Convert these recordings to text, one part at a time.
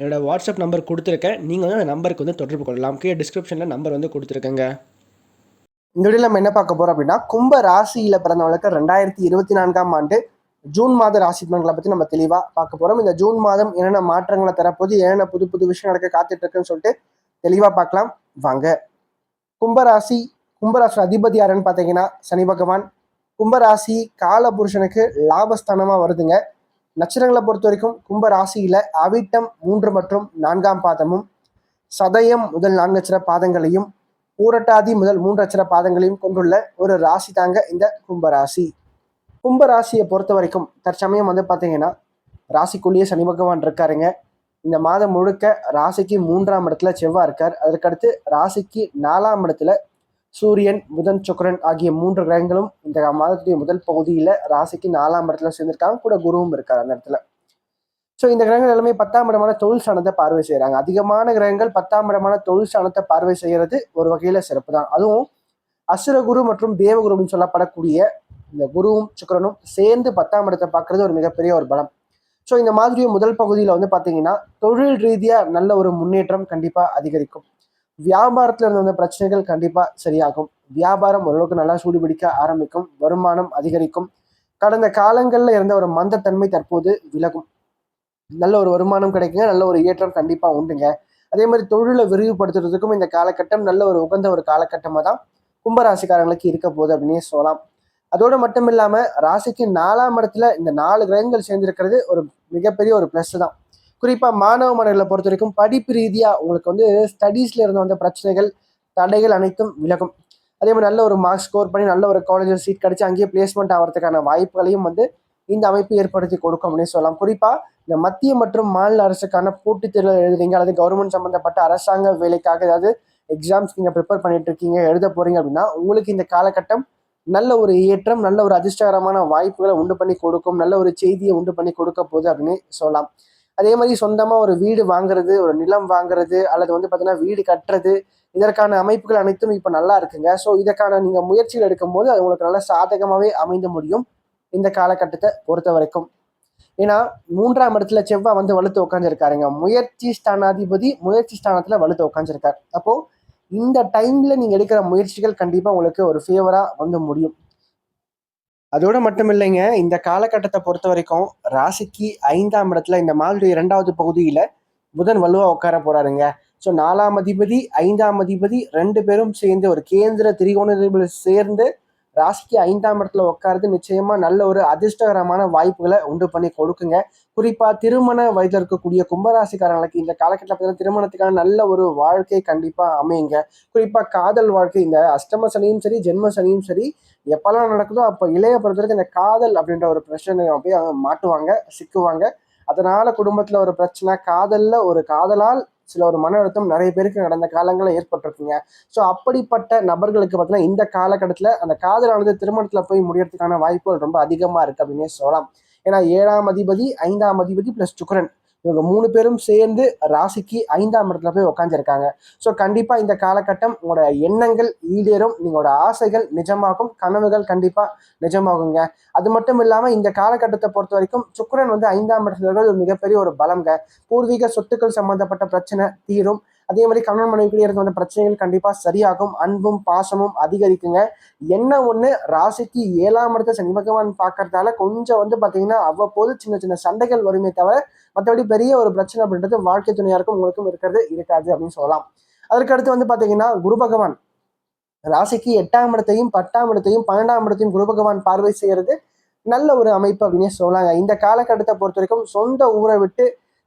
என்னோடய WhatsApp number கொடுத்துருக்கேன். நீங்கள் வந்து அந்த நம்பருக்கு வந்து தொடர்பு கொள்ளலாம். கீழே டிஸ்கிரிப்ஷனில் நம்பர் வந்து கொடுத்துருக்கேங்க. இந்த வீடியோ நம்ம என்ன பார்க்க போகிறோம் அப்படின்னா கும்ப ராசியில் பிறந்தவங்களுக்கு ரெண்டாயிரத்தி இருபத்தி நான்காம் ஆண்டு ஜூன் மாத ராசி பலன்களை பற்றி நம்ம தெளிவாக பார்க்க போகிறோம் இந்த ஜூன் மாதம் என்னென்ன மாற்றங்களை தரப்போது என்னென்ன புது புது விஷயம் நடக்க காத்துட்டு இருக்குன்னு சொல்லிட்டு தெளிவாக பார்க்கலாம். வாங்க. கும்பராசி கும்பராசி அதிபதி யாருன்னு பார்த்தீங்கன்னா சனி பகவான். கும்பராசி கால புருஷனுக்கு லாபஸ்தானமாக வருதுங்க. நட்சத்திரங்களை பொறுத்த வரைக்கும் கும்ப ராசியில அவிட்டம் மூன்று மற்றும் நான்காம் பாதமும் சதயம் முதல் நான்கு அச்சர பாதங்களையும் பூரட்டாதி முதல் மூன்று அச்சர பாதங்களையும் கொண்டுள்ள ஒரு ராசி தாங்க இந்த கும்பராசி கும்பராசியை பொறுத்த வரைக்கும் தற்சமயம் வந்து பார்த்தீங்கன்னா ராசிக்குள்ளேயே சனி பகவான் இருக்காருங்க. இந்த மாதம் முழுக்க ராசிக்கு மூன்றாம் இடத்துல செவ்வாய் இருக்கார். அதற்கடுத்து ராசிக்கு நாலாம் இடத்துல சூரியன் புதன் சுக்கரன் ஆகிய மூன்று கிரகங்களும் இந்த மாதத்துடைய முதல் பகுதியில் ராசிக்கு நாலாம் இடத்துல சேர்ந்திருக்காங்க. கூட குருவும் இருக்கார் அந்த இடத்துல. ஸோ இந்த கிரகங்கள் எல்லாமே பத்தாம் இடமான தொழில் ஸ்தானத்தை பார்வை செய்கிறாங்க அதிகமான கிரகங்கள் பத்தாம் இடமான தொழில் ஸ்தானத்தை பார்வை செய்கிறது ஒரு வகையில் சிறப்பு தான். அதுவும் அசுரகுரு மற்றும் தேவகுருன்னு சொல்லப்படக்கூடிய இந்த குருவும் சுக்கரனும் சேர்ந்து பத்தாம் இடத்தை பார்க்கறது ஒரு மிகப்பெரிய ஒரு பலம். ஸோ இந்த மாதிரி முதல் பகுதியில் வந்து பார்த்தீங்கன்னா தொழில் ரீதியாக நல்ல ஒரு முன்னேற்றம் கண்டிப்பாக அதிகரிக்கும். வியாபாரத்தில் இருந்த வந்த பிரச்சனைகள் கண்டிப்பாக சரியாகும். வியாபாரம் ஓரளவுக்கு நல்லா சூடுபிடிக்க ஆரம்பிக்கும். வருமானம் அதிகரிக்கும். கடந்த காலங்களில் இருந்த ஒரு மந்தத்தன்மை தற்போது விலகும். நல்ல ஒரு வருமானம் கிடைக்குங்க. நல்ல ஒரு ஏற்றம் கண்டிப்பாக உண்டுங்க. அதே மாதிரி தொழிலை விரிவுபடுத்துறதுக்கும் இந்த காலகட்டம் நல்ல ஒரு உகந்த ஒரு காலகட்டமாக தான் கும்பராசிக்காரங்களுக்கு இருக்க போகுது அப்படின்னே சொல்லலாம். அதோடு மட்டும் இல்லாமல் ராசிக்கு நாலாம் இடத்துல இந்த நாலு கிரகங்கள் சேர்ந்திருக்கிறது ஒரு மிகப்பெரிய ஒரு ப்ளஸ் தான். குறிப்பாக மாணவ மாணவர்களை பொறுத்த வரைக்கும் படிப்பு ரீதியாக உங்களுக்கு வந்து ஸ்டடீஸில் இருந்த வந்த பிரச்சனைகள் தடைகள் அனைத்தும் விலகும். அதே மாதிரி நல்ல ஒரு மார்க் ஸ்கோர் பண்ணி நல்ல ஒரு காலேஜில் சீட் கிடைச்சி அங்கேயே பிளேஸ்மெண்ட் ஆகிறதுக்கான வாய்ப்புகளையும் வந்து இந்த அமைப்பு ஏற்படுத்தி கொடுக்கும் அப்படின்னு சொல்லலாம். குறிப்பாக இந்த மத்திய மற்றும் மாநில அரசுக்கான போட்டித் தேர்தல் எழுதுறீங்க அல்லது கவர்மெண்ட் சம்மந்தப்பட்ட அரசாங்க வேலைக்காக ஏதாவது எக்ஸாம்ஸ் நீங்கள் ப்ரிப்பேர் பண்ணிட்டு இருக்கீங்க எழுத போறீங்க அப்படின்னா உங்களுக்கு இந்த காலகட்டம் நல்ல ஒரு ஏற்றம் நல்ல ஒரு அதிர்ஷ்டகரமான வாய்ப்புகளை உண்டு பண்ணி கொடுக்கும் நல்ல ஒரு செய்தியை உண்டு பண்ணி கொடுக்க போகுது அப்படின்னு சொல்லலாம். அதே மாதிரி சொந்தமாக ஒரு வீடு வாங்குறது ஒரு நிலம் வாங்குறது அல்லது வந்து பார்த்தீங்கன்னா வீடு கட்டுறது இதற்கான அமைப்புகள் அனைத்தும் இப்போ நல்லா இருக்குங்க. ஸோ இதற்கான நீங்கள் முயற்சிகள் எடுக்கும்போது அது உங்களுக்கு நல்ல சாதகமாகவே அமைந்து முடியும் இந்த காலகட்டத்தை பொறுத்த வரைக்கும். ஏன்னா மூன்றாம் இடத்துல செவ்வாய் வந்து வலுத்து உட்காந்துருக்காருங்க முயற்சி ஸ்தானாதிபதி முயற்சி ஸ்தானத்தில் வலுத்து உட்காந்துருக்காரு அப்போது இந்த டைமில் நீங்கள் எடுக்கிற முயற்சிகள் கண்டிப்பாக உங்களுக்கு ஒரு ஃபேவராக வந்து முடியும். அதோட மட்டும் இல்லைங்க இந்த காலகட்டத்தை பொறுத்த வரைக்கும் ராசிக்கு ஐந்தாம் இடத்துல இந்த மாதிரி இரண்டாவது பகுதியில புதன் வலுவா உட்கார போறாருங்க. ஸோ நாலாம் அதிபதி ஐந்தாம் அதிபதி ரெண்டு பேரும் சேர்ந்து ஒரு கேந்திர திரிகோண சேர்ந்து ராசிக்கு ஐந்தாம் இடத்துல உட்காருது நிச்சயமா நல்ல ஒரு அதிர்ஷ்டகரமான வாய்ப்புகளை உண்டு பண்ணி கொடுக்குங்க. குறிப்பா திருமண வயதில் இருக்கக்கூடிய கும்பராசிக்காரங்களுக்கு இந்த காலகட்டத்தில் திருமணத்துக்கான நல்ல ஒரு வாழ்க்கை கண்டிப்பா அமையுங்க. குறிப்பா காதல் வாழ்க்கை இந்த அஷ்டம சனியும் சரி ஜென்ம சனியும் சரி எப்பெல்லாம் நடக்குதோ அப்போ இளைய பொறுத்தவரைக்கும் இந்த காதல் அப்படின்ற ஒரு பிரச்சனை போய் அவங்க மாட்டுவாங்க சிக்குவாங்க. அதனால குடும்பத்துல ஒரு பிரச்சனை காதல்ல ஒரு காதலால் சில ஒரு மன அழுத்தம் நிறைய பேருக்கு கடந்த காலங்களில் ஏற்பட்டிருக்குங்க. ஸோ அப்படிப்பட்ட நபர்களுக்கு பார்த்தீங்கன்னா இந்த காலகட்டத்தில் அந்த காதலானது திருமணத்தில் போய் முடியறதுக்கான வாய்ப்புகள் ரொம்ப அதிகமாக இருக்குது அப்படின்னே சொல்லலாம். ஏன்னா ஏழாம் அதிபதி ஐந்தாம் அதிபதி ப்ளஸ் சுக்கரன் இவங்க மூணு பேரும் சேர்ந்து ராசிக்கு ஐந்தாம் இடத்துல போய் உட்காந்துருக்காங்க ஸோ கண்டிப்பாக இந்த காலகட்டம் உங்களோட எண்ணங்கள் ஈடேறும். நீங்களோட ஆசைகள் நிஜமாகும். கனவுகள் கண்டிப்பாக நிஜமாகுங்க. அது மட்டும் இல்லாமல் இந்த காலகட்டத்தை பொறுத்த வரைக்கும் சுக்கரன் வந்து ஐந்தாம் இடத்துல ஒரு மிகப்பெரிய ஒரு பலம்ங்க பூர்வீக சொத்துக்கள் சம்பந்தப்பட்ட பிரச்சனை தீரும். அதே மாதிரி கணவன் மனைவிக்குள்ளே இருக்க வந்த பிரச்சனைகள் கண்டிப்பாக சரியாகும். அன்பும் பாசமும் அதிகரிக்குங்க. என்ன ஒன்று ராசிக்கு ஏழாம் இடத்த சனி பகவான் பார்க்கறதால கொஞ்சம் வந்து பார்த்தீங்கன்னா அவ்வப்போது சின்ன சின்ன சண்டைகள் வருமே தவிர மற்றபடி பெரிய ஒரு பிரச்சனை அப்படின்றது வாழ்க்கை துணையாருக்கும் உங்களுக்கும் இருக்கிறது இருக்காது அப்படின்னு சொல்லலாம். அதற்கடுத்து வந்து பார்த்தீங்கன்னா குரு பகவான். ராசிக்கு எட்டாம் இடத்தையும் பத்தாம் இடத்தையும் பன்னெண்டாம் இடத்தையும் குரு பகவான் பார்வை செய்யறது நல்ல ஒரு அமைப்பு அப்படின்னு சொல்லலாங்க இந்த காலகட்டத்தை பொறுத்த வரைக்கும் சொந்த ஊரை விட்டு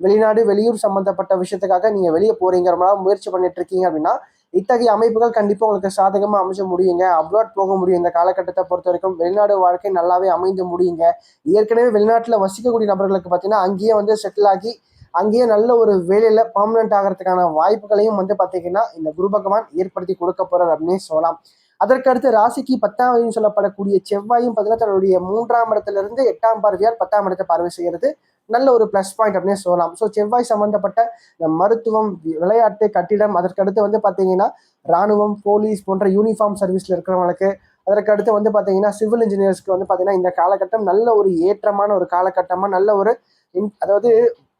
வெளிநாடு வெளியூர் சம்பந்தப்பட்ட விஷயத்துக்காக நீங்க வெளியே போறீங்கிற மாதிரி முயற்சி பண்ணிட்டு இருக்கீங்க அப்படின்னா இத்தகைய அமைப்புகள் கண்டிப்பாக உங்களுக்கு சாதகமாக அமைஞ்ச முடியுங்க. அப்ராட் போக முடியும். இந்த காலகட்டத்தை பொறுத்த வரைக்கும் வெளிநாடு வாழ்க்கை நல்லாவே அமைந்து முடியுங்க. ஏற்கனவே வெளிநாட்டில் வசிக்கக்கூடிய நபர்களுக்கு பார்த்தீங்கன்னா அங்கேயே வந்து செட்டில் ஆகி அங்கேயே நல்ல ஒரு வேலையில் பர்மனெண்ட் ஆகிறதுக்கான வாய்ப்புகளையும் வந்து பார்த்தீங்கன்னா இந்த குரு பகவான் ஏற்படுத்தி கொடுக்க போகிறார் அப்படின்னு சொல்லலாம். அதற்கடுத்து ராசிக்கு பத்தாம் வயதுன்னு சொல்லப்படக்கூடிய செவ்வாயும் பார்த்தீங்கன்னா தன்னுடைய மூன்றாம் இடத்துல இருந்து எட்டாம் பார்வையால் பத்தாம் இடத்தை பார்வை செய்கிறது. நல்ல ஒரு ப்ளஸ் பாயிண்ட் அப்படின்னு சொல்லலாம். ஸோ செவ்வாய் சம்பந்தப்பட்ட இந்த மருத்துவம் வி- விளையாட்டு கட்டிடம் அதற்கடுத்து வந்து பார்த்தீங்கன்னா ராணுவம் போலீஸ் போன்ற யூனிஃபார்ம் சர்வீஸில் இருக்கிறவங்களுக்கு அதற்கடுத்து வந்து பார்த்தீங்கன்னா சிவில் இன்ஜினியர்ஸ்க்கு வந்து பார்த்தீங்கன்னா இந்த காலகட்டம் நல்ல ஒரு ஏற்றமான ஒரு காலகட்டமாக நல்ல ஒரு இன்- அதாவது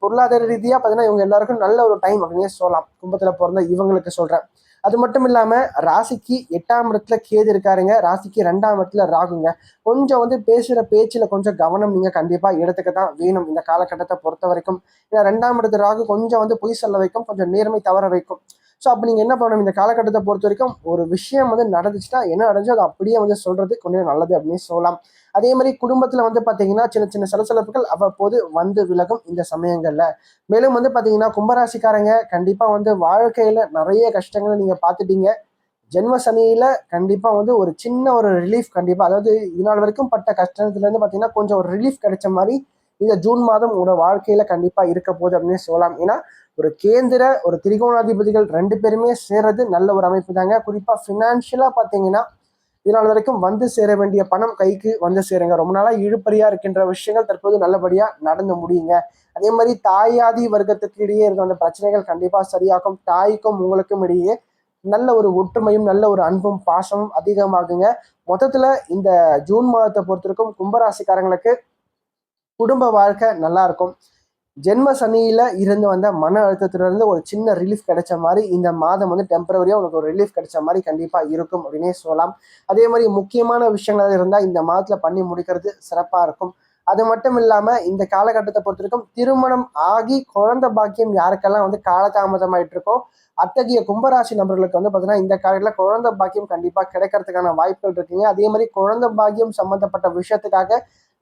பொருளாதார ரீதியாக பார்த்தீங்கன்னா இவங்க எல்லாருக்கும் நல்ல ஒரு டைம் அப்படின்னே சொல்லலாம். கும்பத்தில் பிறந்த இவங்களுக்கு சொல்கிறேன் அது மட்டும் இல்லாமல் ராசிக்கு எட்டாம் இடத்துல கேது இருக்காருங்க. ராசிக்கு ரெண்டாம் இடத்துல ராகுங்க. கொஞ்சம் வந்து பேசுகிற பேச்சில் கொஞ்சம் கவனம் நீங்கள் கண்டிப்பாக எடுத்துக்க தான் வேணும் இந்த காலகட்டத்தை பொறுத்த வரைக்கும் ஏன்னா ரெண்டாம் இடத்து ராகு கொஞ்சம் வந்து பொய் சொல்ல வைக்கும் கொஞ்சம் நேர்மை தவற வைக்கும். ஸோ அப்போ நீங்கள் என்ன பண்ணணும்? இந்த காலகட்டத்தை பொறுத்த வரைக்கும் ஒரு விஷயம் வந்து நடந்துச்சுன்னா என்ன நடந்துச்சோ அதை அப்படியே வந்து சொல்கிறது கொஞ்சம் நல்லது அப்படின்னு சொல்லலாம். அதே மாதிரி குடும்பத்தில் வந்து பார்த்தீங்கன்னா சின்ன சின்ன சலசலப்புகள் அவ்வப்போது வந்து விலகும் இந்த சமயங்களில். மேலும் வந்து பார்த்தீங்கன்னா கும்பராசிக்காரங்க கண்டிப்பாக வந்து வாழ்க்கையில் நிறைய கஷ்டங்களை நீங்கள் பார்த்துட்டீங்க. ஜென்ம சனியில் கண்டிப்பாக வந்து ஒரு சின்ன ஒரு ரிலீஃப் கண்டிப்பாக அதாவது இது நாள் வரைக்கும் பட்ட கஷ்டத்துலேருந்து பார்த்தீங்கன்னா கொஞ்சம் ஒரு ரிலீஃப் கிடைச்ச மாதிரி இந்த ஜூன் மாதம் உங்களோட வாழ்க்கையில் கண்டிப்பாக இருக்க போகுது அப்படின்னு சொல்லலாம். ஏன்னா ஒரு கேந்திர ஒரு திரிகோணாதிபதிகள் ரெண்டு பேருமே சேர்றது நல்ல ஒரு அமைப்பு தாங்க. குறிப்பாக ஃபினான்ஷியலாக பாத்தீங்கன்னா இதனால் வரைக்கும் வந்து சேர வேண்டிய பணம் கைக்கு வந்து சேருங்க. ரொம்ப நாளாக இழுப்பறியாக இருக்கின்ற விஷயங்கள் தற்போது நல்லபடியாக நடந்து முடியுங்க. அதே மாதிரி தாயாதி வர்க்கத்துக்கு இடையே இருந்த அந்த பிரச்சனைகள் கண்டிப்பாக சரியாகும். தாய்க்கும் உங்களுக்கும் இடையே நல்ல ஒரு ஒற்றுமையும் நல்ல ஒரு அன்பும் பாசமும் அதிகமாகுங்க. மொத்தத்தில் இந்த ஜூன் மாதத்தை பொறுத்தவரைக்கும் கும்பராசிக்காரங்களுக்கு குடும்ப வாழ்க்கை நல்லா இருக்கும் ஜென்ம சனியில இருந்து வந்த மன அழுத்தத்திலிருந்து ஒரு சின்ன ரிலீஃப் கிடைச்ச மாதிரி இந்த மாதம் வந்து டெம்பரவரியா உனக்கு ஒரு ரிலீஃப் கிடைச்ச மாதிரி கண்டிப்பா இருக்கும் அப்படின்னே சொல்லலாம். அதே மாதிரி முக்கியமான விஷயங்கள் இருந்தால் இந்த மாதத்துல பண்ணி முடிக்கிறது சிறப்பா இருக்கும். அது மட்டும் இல்லாம இந்த காலகட்டத்தை பொறுத்த வரைக்கும் திருமணம் ஆகி குழந்தை பாக்கியம் யாருக்கெல்லாம் வந்து காலதாமதமாயிட்டு இருக்கோ அத்தகைய கும்பராசி நபர்களுக்கு வந்து பார்த்தீங்கன்னா இந்த காலத்தில் குழந்தை பாக்கியம் கண்டிப்பாக கிடைக்கிறதுக்கான வாய்ப்புகள் இருக்குங்க. அதே மாதிரி குழந்தை பாக்கியம் சம்மந்தப்பட்ட விஷயத்துக்காக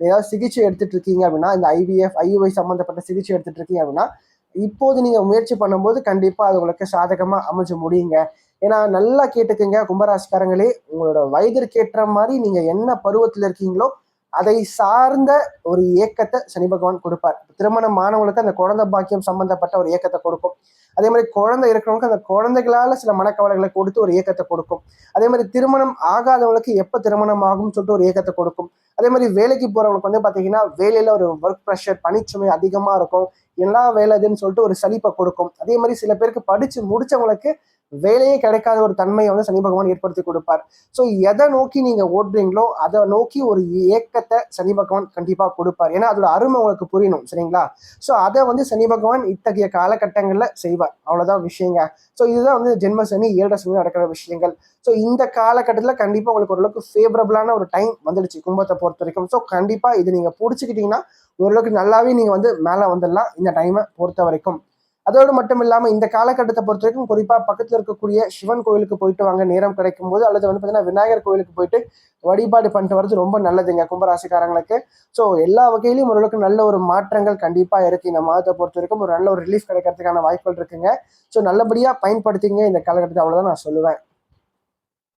ஏதாவது சிகிச்சை எடுத்துட்டு இருக்கீங்க அப்படின்னா இந்த ஐவிஎஃப் ஐயுஐ சம்மந்தப்பட்ட சிகிச்சை எடுத்துட்டு இருக்கீங்க அப்படின்னா இப்போது நீங்க முயற்சி பண்ணும்போது கண்டிப்பா அது உங்களுக்கு சாதகமா அமைஞ்சு முடியுங்க. ஏன்னா நல்லா கேட்டுக்குங்க கும்பராசிக்காரங்களே உங்களோட வயதிற்கேற்ற மாதிரி நீங்க என்ன பருவத்தில் இருக்கீங்களோ அதை சார்ந்த ஒரு ஏக்கத்தை சனி பகவான் கொடுப்பார். திருமணம் மாணவங்களுக்கு அந்த குழந்தை பாக்கியம் சம்பந்தப்பட்ட ஒரு ஏக்கத்தை கொடுக்கும். அதே மாதிரி குழந்தை இருக்கிறவங்களுக்கு அந்த குழந்தைகளால சில மனக்கவலைகளை கொடுத்து ஒரு இயக்கத்தை கொடுக்கும். அதே மாதிரி திருமணம் ஆகாதவங்களுக்கு எப்போ திருமணம் ஆகும்னு சொல்லிட்டு ஒரு இயக்கத்தை கொடுக்கும். அதே மாதிரி வேலைக்கு போறவங்களுக்கு வந்து பாத்தீங்கன்னா வேலையில ஒரு ஒர்க் ப்ரெஷர் பனிச்சுமை அதிகமா இருக்கும். எல்லா வேலை இதுன்னு சொல்லிட்டு ஒரு சலிப்பை கொடுக்கும். அதே மாதிரி சில பேருக்கு படிச்சு முடிச்சவங்களுக்கு வேலையே கிடைக்காத ஒரு தன்மையை வந்து சனி பகவான் ஏற்படுத்தி கொடுப்பார். ஸோ எதை நோக்கி நீங்க ஓடுறீங்களோ அதை நோக்கி ஒரு ஏக்கத்தை சனி பகவான் கண்டிப்பா கொடுப்பார். ஏன்னா அதோட அருமை உங்களுக்கு புரியணும் சரிங்களா? ஸோ அதை வந்து சனி பகவான் இத்தகைய காலகட்டங்களில் செய்வார். அவ்வளவுதான் விஷயங்க. ஸோ இதுதான் வந்து ஜென்ம சனி ஏழரை சனி நடக்கிற விஷயங்கள். ஸோ இந்த காலகட்டத்தில் கண்டிப்பாக உங்களுக்கு ஓரளவுக்கு ஃபேவரபிளான ஒரு டைம் வந்துடுச்சு கும்பத்தை பொறுத்த வரைக்கும். ஸோ கண்டிப்பாக இது நீங்கள் பிடிச்சிக்கிட்டீங்கன்னா ஓரளவுக்கு நல்லாவே நீங்கள் வந்து மேலே வந்துடலாம் இந்த டைமை பொறுத்த வரைக்கும். அதோடு மட்டும் இல்லாமல் இந்த காலகட்டத்தை பொறுத்த வரைக்கும் குறிப்பாக பக்கத்தில் இருக்கக்கூடிய சிவன் கோயிலுக்கு போயிட்டு வாங்க நேரம் கிடைக்கும் போது அல்லது வந்து பார்த்தீங்கன்னா விநாயகர் கோயிலுக்கு போயிட்டு வழிபாடு பண்ணிட்டு வர்றது ரொம்ப நல்லதுங்க கும்பராசிக்காரங்களுக்கு. ஸோ எல்லா வகையிலும் ஓரளவுக்கு நல்ல ஒரு மாற்றங்கள் கண்டிப்பாக இருக்குது இந்த மாதத்தை பொறுத்த வரைக்கும் ஒரு நல்ல ஒரு ரிலீஃப் கிடைக்கிறதுக்கான வாய்ப்புகள் இருக்குங்க. ஸோ நல்லபடியாக பயன்படுத்திங்க இந்த காலகட்டத்தை அவ்வளோதான் நான் சொல்லுவேன்.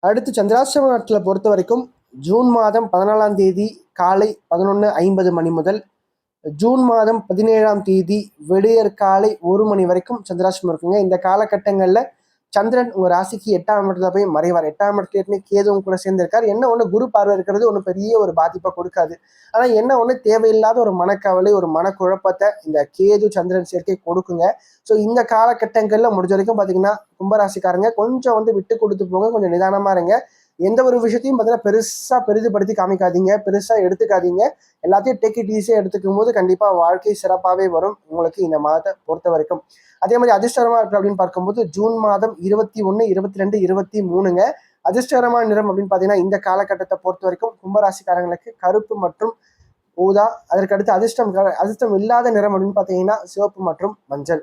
அடுத்து சந்திராசிரம பொறுத்த வரைக்கும் ஜூன் மாதம் பதினாலாம் தேதி காலை பதினொன்று ஐம்பது மணி முதல் ஜூன் மாதம் பதினேழாம் தேதி விடியற் காலை ஒரு மணி வரைக்கும் சந்திராசிரமம் இருக்குங்க. இந்த காலகட்டங்களில் சந்திரன் உங்கள் ராசிக்கு எட்டாம் இடத்துல போய் மறைவார். எட்டாம் இடத்துல ஏற்கனவே கேதுவும் கூட சேர்ந்திருக்கார். என்ன ஒன்று குரு பார்வை இருக்கிறது ஒன்றும் பெரிய ஒரு பாதிப்பை கொடுக்காது. ஆனால் என்ன ஒன்று தேவையில்லாத ஒரு மனக்கவலை ஒரு மனக்குழப்பத்தை இந்த கேது சந்திரன் சேர்க்கை கொடுக்குங்க. ஸோ இந்த காலகட்டங்களில் முடிஞ்ச வரைக்கும் பார்த்தீங்கன்னா கும்பராசிக்காரங்க கொஞ்சம் வந்து விட்டு கொடுத்து போங்க. கொஞ்சம் நிதானமாக இருங்க. எந்த ஒரு விஷயத்தையும் பார்த்தீங்கன்னா பெருசாக பெரிதுபடுத்தி காமிக்காதீங்க. பெருசாக எடுத்துக்காதீங்க. எல்லாத்தையும் டேக் இட் ஈஸியாக எடுத்துக்கும் போது கண்டிப்பாக வாழ்க்கை சிறப்பாகவே வரும் உங்களுக்கு இந்த மாதத்தை பொறுத்த வரைக்கும். அதே மாதிரி அதிர்ஷ்டமாக இருக்கு அப்படின்னு பார்க்கும்போது ஜூன் மாதம் இருபத்தி ஒன்று இருபத்தி ரெண்டு இருபத்தி மூணுங்க. அதிர்ஷ்டகரமான நிறம் அப்படின்னு பார்த்தீங்கன்னா இந்த காலகட்டத்தை பொறுத்த வரைக்கும் கும்பராசிக்காரங்களுக்கு கருப்பு மற்றும் ஊதா. அதற்கடுத்து அதிர்ஷ்டம் அதிர்ஷ்டம் இல்லாத நிறம் அப்படின்னு பார்த்தீங்கன்னா சிவப்பு மற்றும் மஞ்சள்.